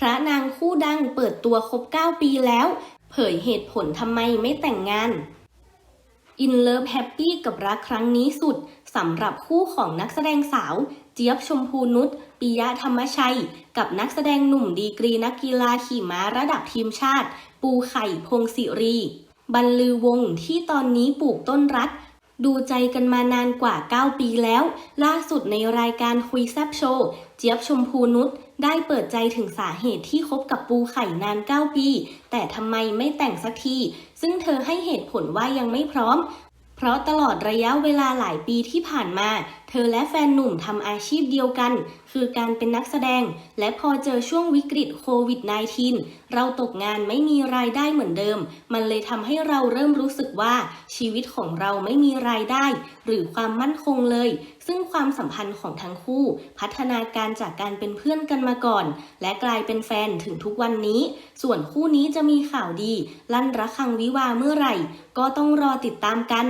พระนางคู่ดังเปิดตัวครบ 9 ปีแล้ว เผยเหตุผลทำไมไม่แต่งงาน อินเลิฟแฮปปี้กับรักครั้งนี้สุดสำหรับคู่ของนักแสดงสาว เจี๊ยบชมพูนุชปิยะธรรมชัย กับนักแสดงหนุ่มดีกรีนักกีฬาขี่ม้าระดับทีมชาติ ปูไข่พงศิรี บรรลือวงที่ตอนนี้ปลูกต้นรัก ดูใจกันมานานกว่า 9 ปีแล้ว ล่าสุดในรายการคุยแซบโชว์ เจี๊ยบชมพูนุชได้เปิดใจถึงสาเหตุที่คบกับปูไข่นาน 9 ปี แต่ทำไมไม่แต่งสักที ซึ่งเธอให้เหตุผลว่ายังไม่พร้อม เพราะตลอดระยะเวลาหลายปีที่ผ่านมา เธอและแฟนหนุ่มทำอาชีพเดียวกัน คือการเป็นนักแสดง และพอเจอช่วงวิกฤตโควิด -19 เราตกงานไม่มีรายได้เหมือนเดิม มันเลยทำให้เราเริ่มรู้สึกว่าชีวิตของเราไม่มีรายได้ หรือความมั่นคงเลย ซึ่งความสัมพันธ์ของทั้งคู่ พัฒนาการจากการเป็นเพื่อนกันมาก่อน และกลายเป็นแฟนถึงทุกวันนี้ ส่วนคู่นี้จะมีข่าวดี ลั่นระฆังวิวาเมื่อไหร่ ก็ต้องรอติดตามกัน